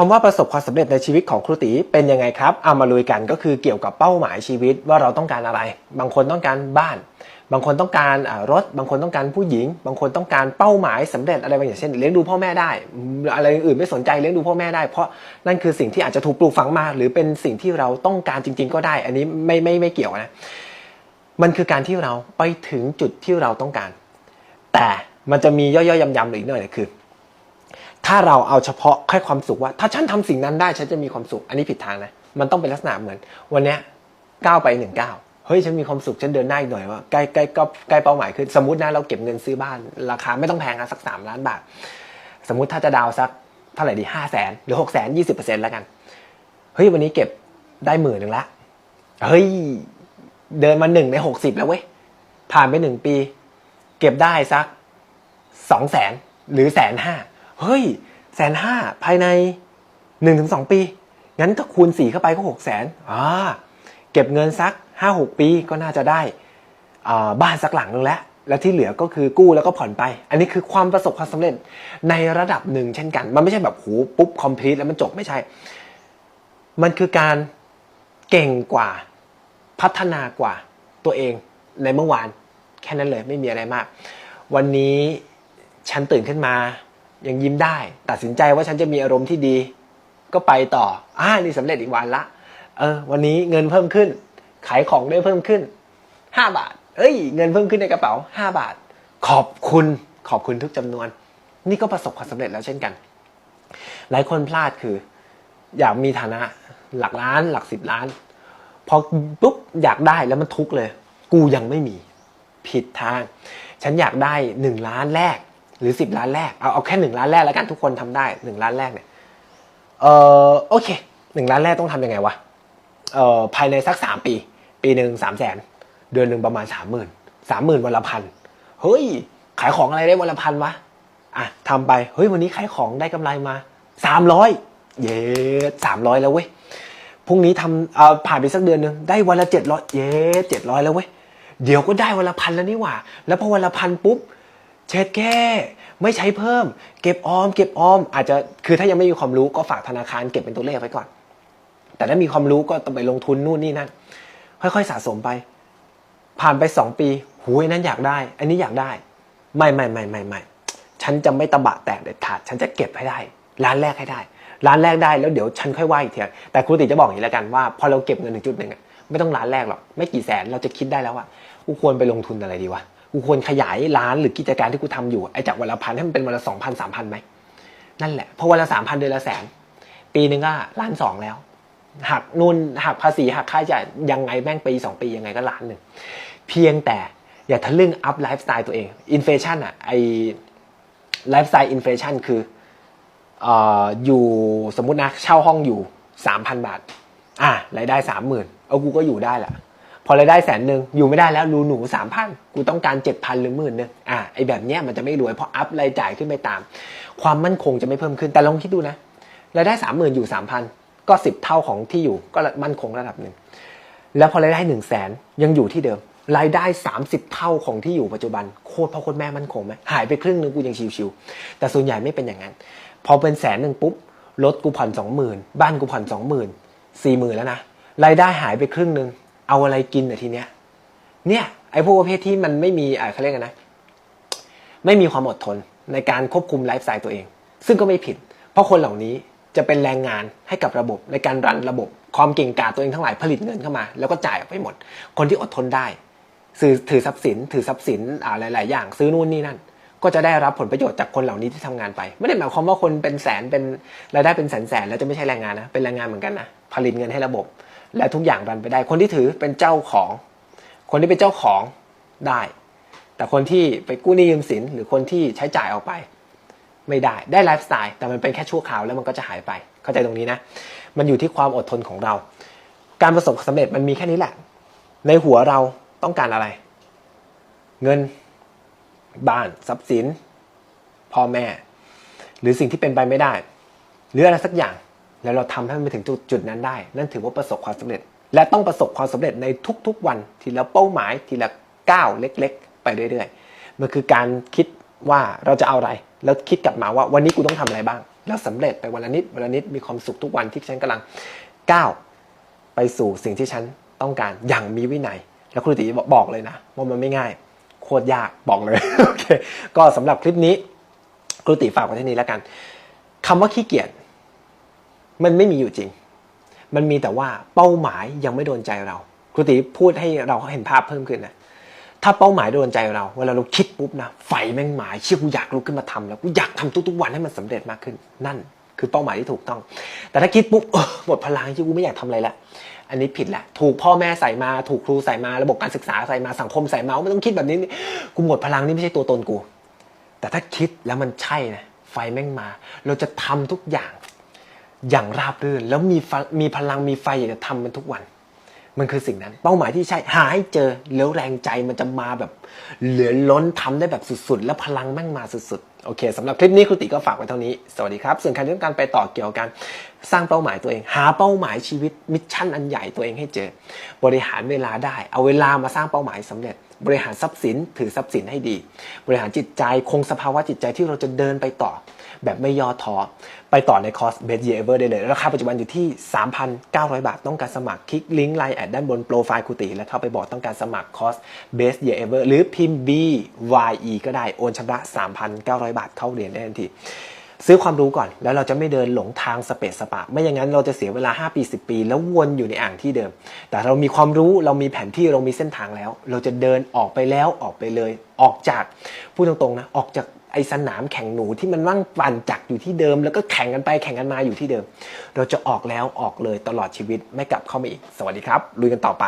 คำว่าประสบความสำเร็จในชีวิตของครูตีเป็นยังไงครับ เอามาลุยกันก็คือเกี่ยวกับเป้าหมายชีวิตว่าเราต้องการอะไร บางคนต้องการบ้าน บางคนต้องการรถ บางคนต้องการผู้หญิง บางคนต้องการเป้าหมายสำเร็จอะไรบางอย่างเช่นเลี้ยงดูพ่อแม่ได้ อะไรอื่นไม่สนใจเลี้ยงดูพ่อแม่ได้ เพราะนั่นคือสิ่งที่อาจจะถูกปลูกฝังมา หรือเป็นสิ่งที่เราต้องการจริง ๆ ก็ได้ อันนี้ไม่ไม่ไม่เกี่ยวนะ มันคือการที่เราไปถึงจุดที่เราต้องการ แต่มันจะมีย่อยๆยำๆหรือีกหน่อยคือ ถ้าเราเอาเฉพาะแค่ความสุขว่า ถ้าฉันทำสิ่งนั้นได้ฉันจะมีความสุข อันนี้ผิดทางนะ มันต้องเป็นลักษณะเหมือน วันนี้ก้าวไปหนึ่งก้าวเฮ้ยฉันมีความสุขฉันเดินหน้อีกหน่อยว่าใกล้ใกล้ก็ใกล้เป้าหมายคือสมมตินะเราเก็บเงินซื้อบ้าน ราคาไม่ต้องแพงนะสักสามล้านบาทสมมุติถ้าจะดาวสักเท่าไหร่ดีห้าแสนหรือหกแสนยี่สิบเปอร์เซ็นต์แล้วกันเฮ้ยวันนี้เก็บได้หมื่นหนึ่งละเฮ้ยเดินมาหนึ่งในหกสิบแล้วเว้ยผ่านไปหนึ่งปี เก็บได้สักสองแสนหรือแสนห้า เฮ้ยแสนห้าภายในหนึ่งถึงสองปี งั้นก็คูณสี่เข้าไปก็หกแสนอ่าเก็บเงินสักห้าหกปีก็น่าจะได้อ่าบ้านสักหลังนึงแล้วแล้วที่เหลือก็คือกู้แล้วก็ผ่อนไป อันนี้คือความประสบความสำเร็จในระดับหนึ่งเช่นกัน มันไม่ใช่แบบหูปุ๊บคอมพลีทแล้วมันจบไม่ใช่ มันคือการเก่งกว่าพัฒนากว่าตัวเองในเมื่อวาน แค่นั้นเลยไม่มีอะไรมาก วันนี้ฉันตื่นขึ้นมา ยังยิ้มได้ ตัดสินใจว่าฉันจะมีอารมณ์ที่ดี ก็ไปต่ออ่านี่สำเร็จอีกวันละ เออ วันนี้เงินเพิ่มขึ้น ขายของได้เพิ่มขึ้นห้าบาท เอ้ย เงินเพิ่มขึ้นในกระเป๋าห้าบาท ขอบคุณขอบคุณทุกจำนวน นี่ก็ประสบความสำเร็จแล้วเช่นกัน หลายคนพลาดคือ อยากมีฐานะหลักล้าน หลักสิบล้านพอปุ๊บอยากได้แล้วมันทุกข์เลย กูยังไม่มี ผิดทาง ฉันอยากได้หนึ่งล้านแรก หรือสิบล้านแรกเอาเอาแค่หนึ่งล้านแรกแล้วกันทุกคนทำได้หนึ่งล้านแรกเนี่ยเออโอเคหนึ่งล้านแรกต้องทำยังไงวะเอ่อภายในสักสามปี ปีหนึ่งสามแสนเดือนหนึ่งประมาณสามหมื่นสามหมื่นวันละพันเฮ้ย ขายของอะไรได้วันละพันวะอะทำไปเฮ้ยวันนี้ขายของได้กำไรมาสามร้อยเย้สามร้อยแล้วเว้ยพรุ่งนี้ทำเอาผ่านไปสักเดือนหนึ่งได้วันละเจ็ดร้อยเย้เจ็ดร้อยแล้วเว้ยเดี๋ยวก็ได้วันละพันแล้วนี่หว่า แล้วพอวันละพันปุ๊บ เช็ดแค่ไม่ใช้เพิ่ม เก็บออม เก็บออม อาจจะคือถ้ายังไม่มีความรู้ก็ฝากธนาคารเก็บเป็นตัวเลขไว้ก่อน แต่ถ้ามีความรู้ก็ต้องไปลงทุนนู่นนี่นั่นค่อยๆสะสมไป ผ่านไปสองปีหูยนั้นอยากได้ อันนี้อยากได้ ไม่ไม่ไม่ไม่ไม่ฉันจะไม่ตะบะแตกเด็ดขาด ฉันจะเก็บให้ได้ ร้านแรกให้ได้ ร้านแรกได้แล้วเดี๋ยวฉันค่อยว่าอีกทีแต่ครูติจะบอกอย่างนี้แล้วกันว่าพอเราเก็บเงินถึงจุดหนึ่งไม่ต้องร้านแรกหรอกไม่กี่แสนเราจะคิดได้แล้วว่ากูควรไปลงทุนอะไรดีวะ กูควรขยายร้านหรือกิจการที่กูทำอยู่ไอ้จากวันละพันให้มันเป็นวันละสองพันสามพันไหมนั่นแหละเพราะวันละสามพันเดือนละแสน ปีหนึ่งก็ล้านสองแล้วหักนู่นหักภาษีหักค่าใช้จ่ายยังไงแม่งปีสองปียังไงก็ล้านหนึ่งเพียงแต่อย่าทะลึ่งอัพไลฟ์สไตล์ตัวเองอินเฟชันอะไอไลฟ์สไตล์อินเฟชันคืออยู่สมมตินะเช่าห้องอยู่สามพันบาท อะรายได้สามหมื่นเอากูก็อยู่ได้แหละ พอรายได้แสนหนึ่งอยู่ไม่ได้แล้วรูหนูสามพันกูต้องการเจ็ดพันหรือหมื่นนึงอะไอแบบเนี้ยมันจะไม่รวยเพราะอัพรายจ่ายขึ้นไปตาม ความมั่นคงจะไม่เพิ่มขึ้นแต่ลองคิดดูนะรายได้สามหมื่นอยู่สามพันก็สิบเท่าของที่อยู่ก็มั่นคงระดับหนึ่งแล้วพอรายได้หนึ่งแสนยังอยู่ที่เดิมรายได้ 30 เท่าของที่อยู่ปัจจุบันโคตรพ่อโคตรแม่มั่นคงไหมหายไปครึ่งนึงกูยังชิวๆแต่ส่วนใหญ่ไม่เป็นอย่างนั้น พอเป็นแสนหนึ่งปุ๊บรถกูผ่อนสองหมื่นบ้านกูผ่อนสองหมื่นสี่หมื่นแล้วนะรายได้หายไปครึ่งนึง เอาอะไรกินอะทีเนี้ย เนี่ยไอ้พวกประเภทที่มันไม่มีอ่าเขาเรียกกันนะ ไม่มีความอดทนในการควบคุมไลฟ์สไตล์ตัวเอง ซึ่งก็ไม่ผิด เพราะคนเหล่านี้จะเป็นแรงงานให้กับระบบในการรันระบบ ความเก่งกาจตัวเองทั้งหลายผลิตเงินเข้ามา แล้วก็จ่ายออกไปหมด คนที่อดทนได้ซื้อถือทรัพย์สิน ถือทรัพย์สินอ่าหลาย ๆ อย่างซื้อนู่นนี่นั่น ก็จะได้รับผลประโยชน์จากคนเหล่านี้ที่ทำงานไป ไม่ได้หมายความว่าคนเป็นแสนเป็นรายได้เป็นแสนแสนแล้วจะไม่ใช่แรงงานนะเป็นแรงงานเหมือนกันนะผลิตเงินให้ระบบ และทุกอย่างรันไปได้ คนที่ถือเป็นเจ้าของ คนที่เป็นเจ้าของได้ แต่คนที่ไปกู้หนี้ยืมสิน หรือคนที่ใช้จ่ายออกไป ไม่ได้ได้ไลฟ์สไตล์แต่มันเป็นแค่ชั่วคราวแล้วมันก็จะหายไป เข้าใจตรงนี้นะ มันอยู่ที่ความอดทนของเรา การประสบความสำเร็จมันมีแค่นี้แหละ ในหัวเราต้องการอะไร เงิน บ้าน ทรัพย์สิน พ่อแม่ หรือสิ่งที่เป็นไปไม่ได้ หรืออะไรสักอย่าง แล้วเราทำให้มันไปถึงจุดนั้นได้ นั่นถือว่าประสบความสำเร็จ และต้องประสบความสำเร็จในทุกๆวันทีละเป้าหมายทีละก้าวเล็ก ๆ ไปเรื่อยๆ มันคือการคิดว่าเราจะเอาอะไร แล้วคิดกลับมาว่าวันนี้กูต้องทำอะไรบ้าง แล้วสำเร็จไปวันละนิดวันละนิดมีความสุขทุกวันที่ฉันกำลังก้าวไปสู่สิ่งที่ฉันต้องการอย่างมีวินัย แล้วครูตีบอกเลยนะว่ามันไม่ง่ายโคตรยากบอกเลยโอเคก็สำหรับคลิปนี้ครูตีฝากไว้ที่นี้แล้วกันคำว่าขี้เกียจ มันไม่มีอยู่จริง มันมีแต่ว่าเป้าหมายยังไม่โดนใจเราครูตีพูดให้เราเห็นภาพเพิ่มขึ้นนะถ้าเป้าหมายโดนใจเรา เวลาเราคิดปุ๊บนะไฟแม่งหมายเชื่อกูอยากลุกขึ้นมาทำแล้วกูอยากทำทุกๆวันให้มันสำเร็จมากขึ้น นั่น คือเป้าหมายที่ถูกต้อง แต่ถ้าคิดปุ๊บเออหมดพลังที่กูไม่อยากทำอะไรละอันนี้ผิดแหละ ถูกพ่อแม่ใส่มา ถูกครูใส่มา ระบบการศึกษาใส่มา สังคมใส่มาว่าไม่ต้องคิดแบบนี้ กูหมดพลังนี่ไม่ใช่ตัวตนกู แต่ถ้าคิดแล้วมันใช่นะ ไฟแม่งมา เราจะทำทุกอย่าง อย่างราบรื่น แล้วมีมีพลังมีไฟอยากจะทำมันทุกวัน มันคือสิ่งนั้น เป้าหมายที่ใช่หาให้เจอแล้วแรงใจมันจะมาแบบ เหลือล้นทำได้แบบสุดๆ แล้วพลังแม่งมาสุดๆ โอเคสำหรับคลิปนี้ครูติก็ฝากไว้เท่านี้ สวัสดีครับ ส่วนใครที่ต้องการไปต่อเกี่ยวกับสร้างเป้าหมายตัวเอง หาเป้าหมายชีวิตมิชชั่นอันใหญ่ตัวเองให้เจอ บริหารเวลาได้ เอาเวลามาสร้างเป้าหมายสำเร็จบริหารทรัพย์สินถือทรัพย์สินให้ดี บริหารจิตใจคงสภาวะจิตใจที่เราจะเดินไปต่อ แบบไม่ย่อท้อไปต่อในคอร์ส Best Year Ever ได้เลย ราคาปัจจุบันอยู่ที่ 3,900 บาท ต้องการสมัครคลิกลิงก์ไลน์แอดด้านบนโปรไฟล์ครูตีแล้วเข้าไปบอกต้องการสมัครคอร์ส Best Year Ever หรือพิมพ์ B Y E ก็ได้โอนชำระ 3,900 บาทเข้าเรียนได้ทันทีซื้อความรู้ก่อนแล้วเราจะไม่เดินหลงทางสเปซสปะ ไม่อย่างนั้นเราจะเสียเวลา 5 ปี 10 ปี แล้ววนอยู่ในอ่างที่เดิม แต่เรามีความรู้เรามีแผนที่เรามีเส้นทางแล้ว เราจะเดินออกไปแล้วออกไปเลย ออกจากพูดตรงๆนะออกจาก ไอสนามแข่งหนูที่มันว่างปั่นจักรอยู่ที่เดิม แล้วก็แข่งกันไปแข่งกันมาอยู่ที่เดิม เราจะออกแล้วออกเลยตลอดชีวิตไม่กลับเข้ามาอีก สวัสดีครับลุยกันต่อไป